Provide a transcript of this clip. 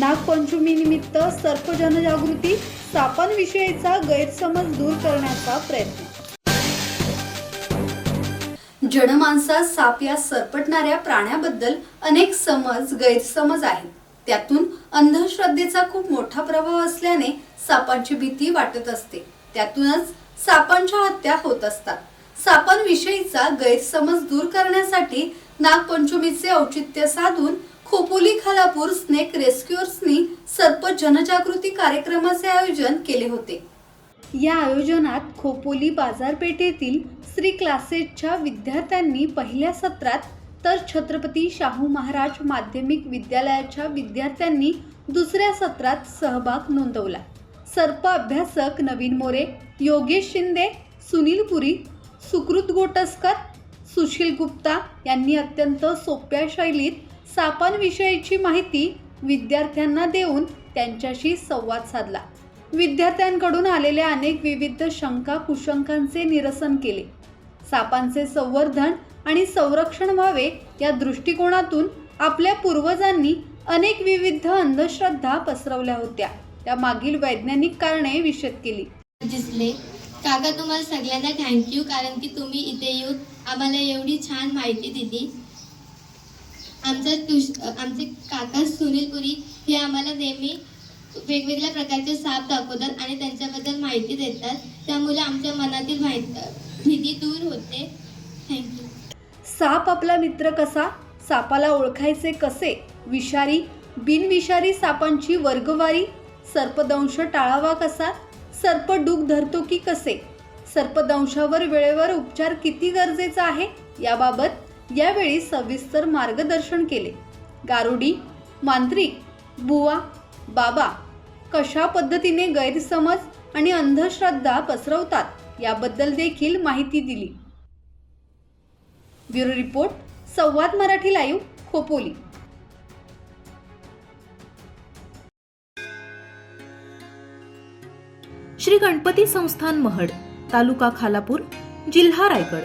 नागपंचमी निमित्त सर्प जनजागृती सापांविषयीचा गैरसमज दूर करण्याचा प्रयत्न. जनमानसात साप या सरपटणाऱ्या प्राण्याबद्दल अनेक समज गैरसमज आहेत. त्यातून अंधश्रद्धेचा खूप मोठा प्रभाव असल्याने सापांची भीती वाटत असते. त्यातूनच सापांच्या हत्या होत असतात. सापांविषयीचा गैरसमज दूर करण्यासाठी नागपंचमीचे औचित्य साधून खोपोली खालापूर स्नेक रेस्क्युअर्सनी सर्प जनजागृती कार्यक्रमाचे आयोजन केले होते. या आयोजनात खोपोली बाजारपेठेतील श्री क्लासेसच्या विद्यार्थ्यांनी पहिल्या सत्रात तर छत्रपती शाहू महाराज माध्यमिक विद्यालयाच्या विद्यार्थ्यांनी दुसऱ्या सत्रात सहभाग नोंदवला. सर्प अभ्यासक नवीन मोरे योगेश शिंदे सुनील पुरी सुकृत गोटस्कर सुशील गुप्ता यांनी अत्यंत सोप्या शैलीत सापांविषयीची माहिती विद्यार्थ्यांना देऊन त्यांच्याशी संवाद साधला. विद्यार्थ्यांकडून आलेल्या अनेक विविध शंका कुशंकांचे निरसन केले. सापांचे संवर्धन आणि संरक्षण व्हावे या दृष्टिकोनातून आपल्या पूर्वजांनी अनेक विविध अंधश्रद्धा पसरवल्या होत्या. त्या मागील वैज्ञानिक कारणे विशद केली. जिसले काका तुम्हाला सगळ्यांना थँक्यू कारण की तुम्ही इथे येऊन आम्हाला एवढी छान माहिती दिली. आमचा तुष आमचे काका सुनील पुरी हे आम्हाला नेहमी वेगवेगळ्या प्रकारचे साप दाखवतात आणि त्यांच्याबद्दल माहिती देतात. त्यामुळे आमच्या मनातील माहिती भीती दूर होते. थँक्यू साप आपला मित्र कसा? सापाला ओळखायचे कसे? विषारी? बिनविषारी सापांची वर्गवारी? सर्पदंश टाळावा कसा? सर्प डूक धरतो की कसे? सर्पदंशावर वेळेवर उपचार किती गरजेचा आहे? याबाबत यावेळी सविस्तर मार्गदर्शन केले. गारुडी मांत्रिक बुवा बाबा कशा पद्धतीने गैरसमज आणि अंधश्रद्धा पसरवतात याबद्दल देखील माहिती दिली. Bureau report Samvad Marathi live Khopoli. Shri Ganpati संस्थान महड तालुका खालापूर जिल्हा रायगड.